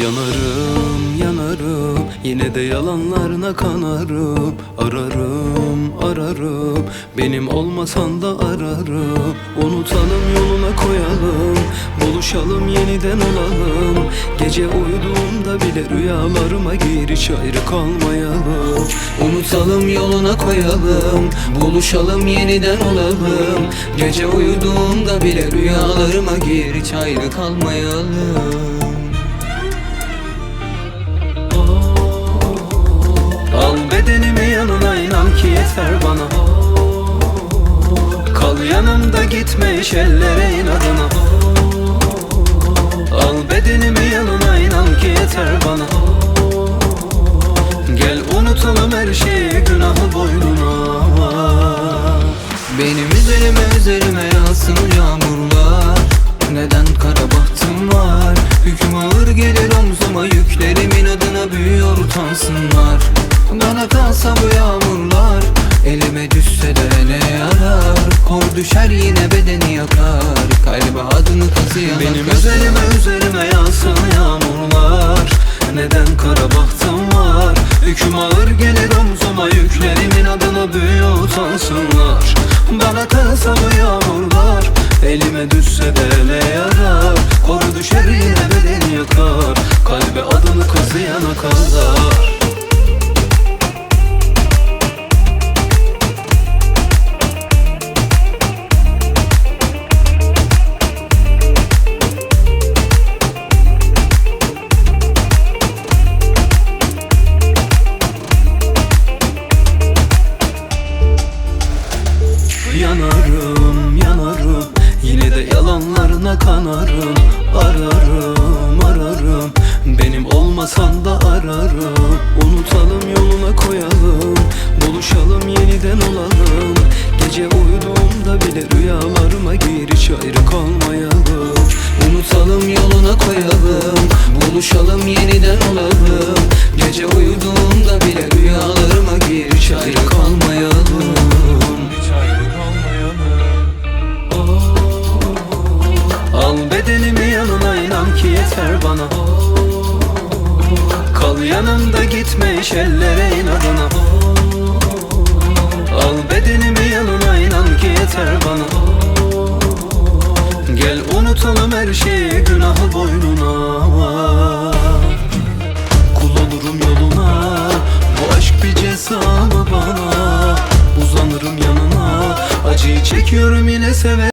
Yanarım yanarım Yine de yalanlarına kanarım. Ararım ararım Benim olmasan da ararım. Unutalım yoluna koyalım Buluşalım yeniden olalım. Gece uyuduğumda bile rüyalarıma gir hiç kalmayalım. Unutalım yoluna koyalım Buluşalım yeniden olalım. Gece uyuduğumda bile rüyalarıma gir hiç kalmayalım yanımda gitme iş ellere inadına. Al bedenimi yanına inan ki yeter bana. Gel unutalım her şeyi günahı boynuna. Benim üzerime üzerime yağsın yağmurlar. Neden kara bahtım var? Hüküm ağır gelir omzuma yüklerimin adına büyüyor utansınlar. Bana kalsa bu yağmurlar düşer yine bedeni yakar. Kalbe adını kazıyan Benim üzerime üzerime yağsın yağmurlar. Neden kara bahtım var? Hüküm ağır gelir omzuma yüklerimin adına büyüyor utansınlar. Bana kalsa bu yağmurlar. Elime düşse de ne yarar kanarım Ararım ararım. Benim olmasan da ararım. Unutalım yoluna koyalım. Buluşalım yeniden olalım. Gece uyuduğumda bile rüyalarıma gir hiç kalmayalım. Unutalım yoluna koyalım. Buluşalım bana Kal yanımda gitme ellere inadına Al bedenimi yanına inan ki yeter bana Gel unutalım her şeyi günahı boynuna Kul olurum yoluna Bu aşk bir ceza mı bana? Uzanırım yanına Acıyı çekiyorum yine severim